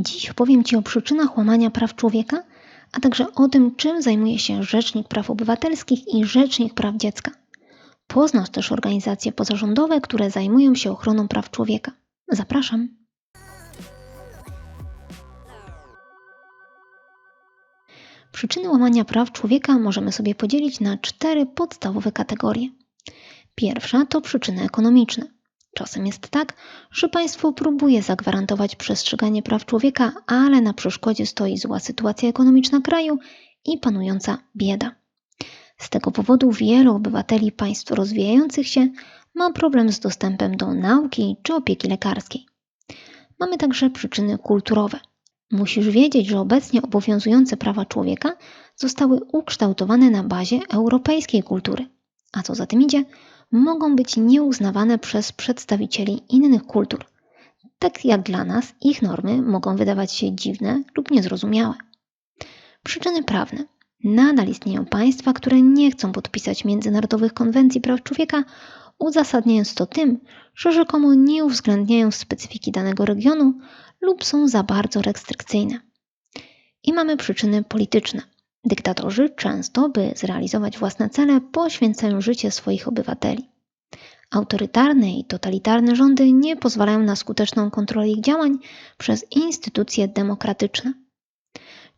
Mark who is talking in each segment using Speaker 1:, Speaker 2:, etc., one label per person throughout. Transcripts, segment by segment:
Speaker 1: Dziś powiem Ci o przyczynach łamania praw człowieka, a także o tym, czym zajmuje się Rzecznik Praw Obywatelskich i Rzecznik Praw Dziecka. Poznasz też organizacje pozarządowe, które zajmują się ochroną praw człowieka. Zapraszam. Przyczyny łamania praw człowieka możemy sobie podzielić na cztery podstawowe kategorie. Pierwsza to przyczyny ekonomiczne. Czasem jest tak, że państwo próbuje zagwarantować przestrzeganie praw człowieka, ale na przeszkodzie stoi zła sytuacja ekonomiczna kraju i panująca bieda. Z tego powodu wielu obywateli państw rozwijających się ma problem z dostępem do nauki czy opieki lekarskiej. Mamy także przyczyny kulturowe. Musisz wiedzieć, że obecnie obowiązujące prawa człowieka zostały ukształtowane na bazie europejskiej kultury, a co za tym idzie, mogą być nieuznawane przez przedstawicieli innych kultur. Tak jak dla nas, ich normy mogą wydawać się dziwne lub niezrozumiałe. Przyczyny prawne. Nadal istnieją państwa, które nie chcą podpisać międzynarodowych konwencji praw człowieka, uzasadniając to tym, że rzekomo nie uwzględniają specyfiki danego regionu lub są za bardzo restrykcyjne. I mamy przyczyny polityczne. Dyktatorzy często, by zrealizować własne cele, poświęcają życie swoich obywateli. Autorytarne i totalitarne rządy nie pozwalają na skuteczną kontrolę ich działań przez instytucje demokratyczne.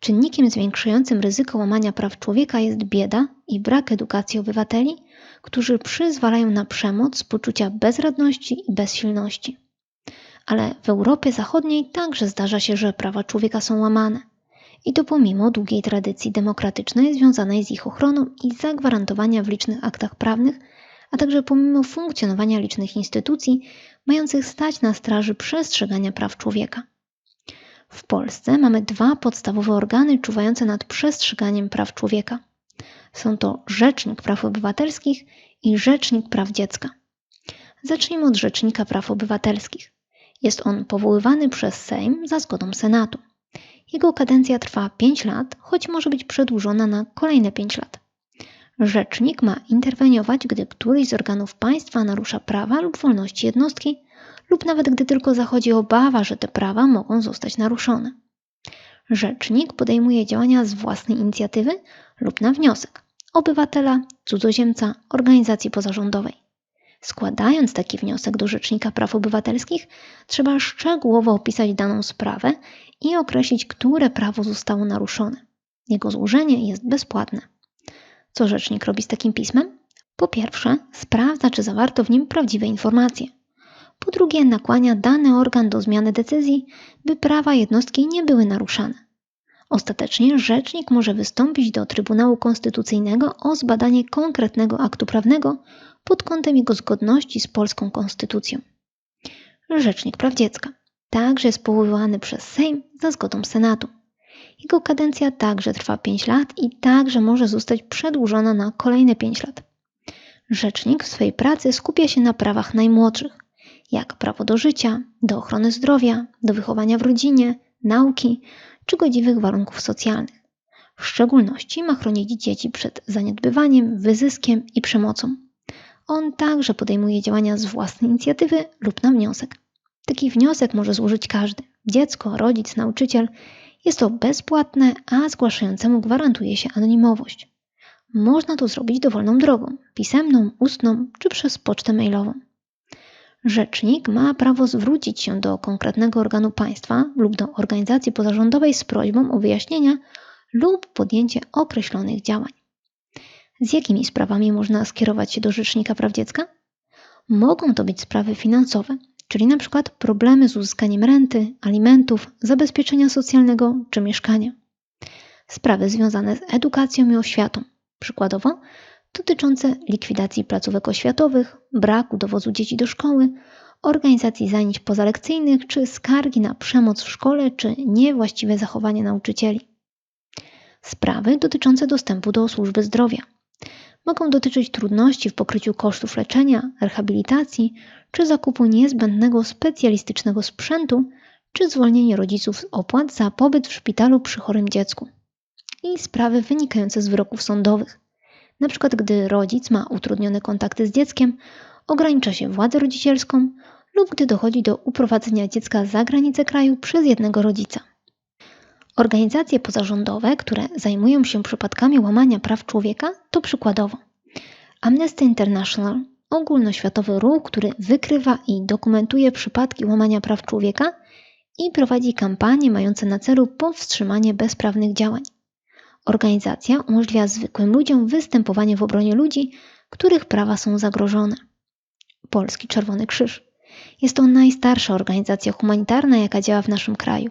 Speaker 1: Czynnikiem zwiększającym ryzyko łamania praw człowieka jest bieda i brak edukacji obywateli, którzy przyzwalają na przemoc z poczucia bezradności i bezsilności. Ale w Europie Zachodniej także zdarza się, że prawa człowieka są łamane. I to pomimo długiej tradycji demokratycznej związanej z ich ochroną i zagwarantowania w licznych aktach prawnych, a także pomimo funkcjonowania licznych instytucji mających stać na straży przestrzegania praw człowieka. W Polsce mamy dwa podstawowe organy czuwające nad przestrzeganiem praw człowieka. Są to Rzecznik Praw Obywatelskich i Rzecznik Praw Dziecka. Zacznijmy od Rzecznika Praw Obywatelskich. Jest on powoływany przez Sejm za zgodą Senatu. Jego kadencja trwa 5 lat, choć może być przedłużona na kolejne 5 lat. Rzecznik ma interweniować, gdy któryś z organów państwa narusza prawa lub wolności jednostki, lub nawet gdy tylko zachodzi obawa, że te prawa mogą zostać naruszone. Rzecznik podejmuje działania z własnej inicjatywy lub na wniosek obywatela, cudzoziemca, organizacji pozarządowej. Składając taki wniosek do Rzecznika Praw Obywatelskich, trzeba szczegółowo opisać daną sprawę i określić, które prawo zostało naruszone. Jego złożenie jest bezpłatne. Co rzecznik robi z takim pismem? Po pierwsze, sprawdza, czy zawarto w nim prawdziwe informacje. Po drugie, nakłania dany organ do zmiany decyzji, by prawa jednostki nie były naruszane. Ostatecznie rzecznik może wystąpić do Trybunału Konstytucyjnego o zbadanie konkretnego aktu prawnego pod kątem jego zgodności z polską konstytucją. Rzecznik Praw Dziecka także jest powoływany przez Sejm za zgodą Senatu. Jego kadencja także trwa 5 lat i także może zostać przedłużona na kolejne 5 lat. Rzecznik w swojej pracy skupia się na prawach najmłodszych, jak prawo do życia, do ochrony zdrowia, do wychowania w rodzinie, nauki czy godziwych warunków socjalnych. W szczególności ma chronić dzieci przed zaniedbywaniem, wyzyskiem i przemocą. On także podejmuje działania z własnej inicjatywy lub na wniosek. Taki wniosek może złożyć każdy dziecko, rodzic, nauczyciel. Jest to bezpłatne, a zgłaszającemu gwarantuje się anonimowość. Można to zrobić dowolną drogą pisemną, ustną czy przez pocztę mailową. Rzecznik ma prawo zwrócić się do konkretnego organu państwa lub do organizacji pozarządowej z prośbą o wyjaśnienia lub podjęcie określonych działań. Z jakimi sprawami można skierować się do Rzecznika Praw Dziecka? Mogą to być sprawy finansowe, czyli przykład problemy z uzyskaniem renty, alimentów, zabezpieczenia socjalnego czy mieszkania. Sprawy związane z edukacją i oświatą, przykładowo dotyczące likwidacji placówek oświatowych, braku dowozu dzieci do szkoły, organizacji zajęć pozalekcyjnych czy skargi na przemoc w szkole czy niewłaściwe zachowanie nauczycieli. Sprawy dotyczące dostępu do służby zdrowia. Mogą dotyczyć trudności w pokryciu kosztów leczenia, rehabilitacji czy zakupu niezbędnego specjalistycznego sprzętu, czy zwolnienie rodziców z opłat za pobyt w szpitalu przy chorym dziecku. I sprawy wynikające z wyroków sądowych. Na przykład, gdy rodzic ma utrudnione kontakty z dzieckiem, ogranicza się władzę rodzicielską lub gdy dochodzi do uprowadzenia dziecka za granicę kraju przez jednego rodzica. Organizacje pozarządowe, które zajmują się przypadkami łamania praw człowieka, to przykładowo Amnesty International, ogólnoświatowy ruch, który wykrywa i dokumentuje przypadki łamania praw człowieka i prowadzi kampanie mające na celu powstrzymanie bezprawnych działań. Organizacja umożliwia zwykłym ludziom występowanie w obronie ludzi, których prawa są zagrożone. Polski Czerwony Krzyż. Jest to najstarsza organizacja humanitarna, jaka działa w naszym kraju.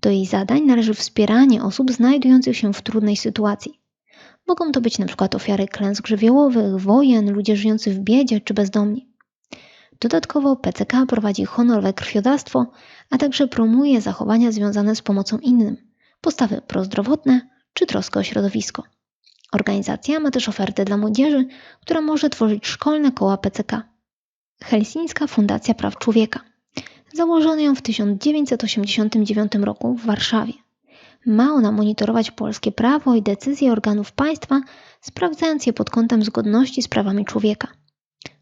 Speaker 1: Do jej zadań należy wspieranie osób znajdujących się w trudnej sytuacji. Mogą to być np. ofiary klęsk żywiołowych, wojen, ludzie żyjący w biedzie czy bezdomni. Dodatkowo PCK prowadzi honorowe krwiodawstwo, a także promuje zachowania związane z pomocą innym, postawy prozdrowotne czy troskę o środowisko. Organizacja ma też ofertę dla młodzieży, która może tworzyć szkolne koła PCK. Helsińska Fundacja Praw Człowieka. Założono ją w 1989 roku w Warszawie. Ma ona monitorować polskie prawo i decyzje organów państwa, sprawdzając je pod kątem zgodności z prawami człowieka.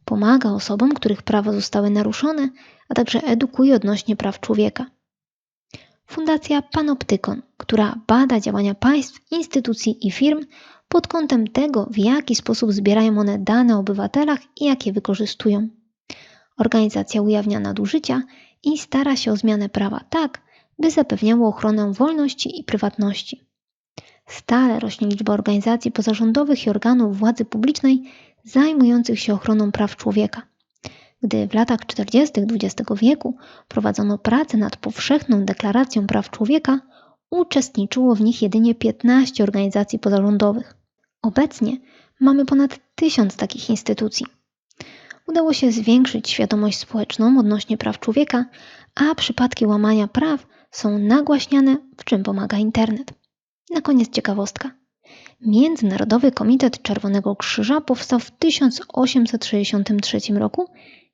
Speaker 1: Pomaga osobom, których prawa zostały naruszone, a także edukuje odnośnie praw człowieka. Fundacja Panoptykon, która bada działania państw, instytucji i firm pod kątem tego, w jaki sposób zbierają one dane o obywatelach i jak je wykorzystują. Organizacja ujawnia nadużycia i stara się o zmianę prawa tak, by zapewniało ochronę wolności i prywatności. Stale rośnie liczba organizacji pozarządowych i organów władzy publicznej zajmujących się ochroną praw człowieka. Gdy w latach 40. XX wieku prowadzono pracę nad powszechną deklaracją praw człowieka, uczestniczyło w nich jedynie 15 organizacji pozarządowych. Obecnie mamy ponad tysiąc takich instytucji. Udało się zwiększyć świadomość społeczną odnośnie praw człowieka, a przypadki łamania praw są nagłaśniane, w czym pomaga internet. Na koniec ciekawostka. Międzynarodowy Komitet Czerwonego Krzyża powstał w 1863 roku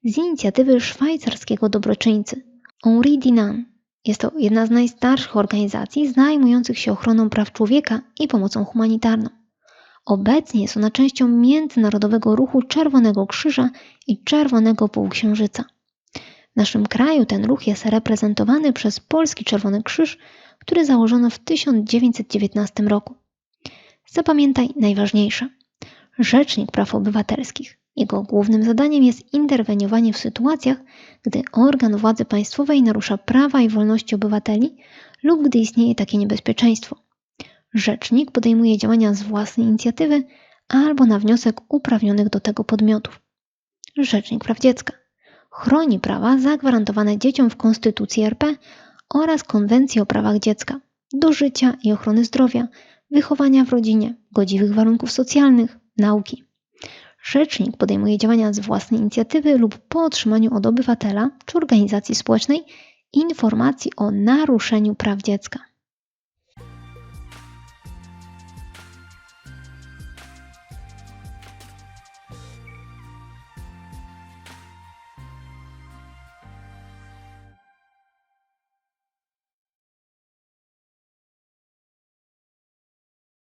Speaker 1: z inicjatywy szwajcarskiego dobroczyńcy Henri Dinan. Jest to jedna z najstarszych organizacji zajmujących się ochroną praw człowieka i pomocą humanitarną. Obecnie jest ona częścią międzynarodowego ruchu Czerwonego Krzyża i Czerwonego Półksiężyca. W naszym kraju ten ruch jest reprezentowany przez Polski Czerwony Krzyż, który założono w 1919 roku. Zapamiętaj najważniejsze. Rzecznik Praw Obywatelskich. Jego głównym zadaniem jest interweniowanie w sytuacjach, gdy organ władzy państwowej narusza prawa i wolności obywateli lub gdy istnieje takie niebezpieczeństwo. Rzecznik podejmuje działania z własnej inicjatywy albo na wniosek uprawnionych do tego podmiotów. Rzecznik Praw Dziecka chroni prawa zagwarantowane dzieciom w Konstytucji RP oraz Konwencji o prawach dziecka do życia i ochrony zdrowia, wychowania w rodzinie, godziwych warunków socjalnych, nauki. Rzecznik podejmuje działania z własnej inicjatywy lub po otrzymaniu od obywatela czy organizacji społecznej informacji o naruszeniu praw dziecka.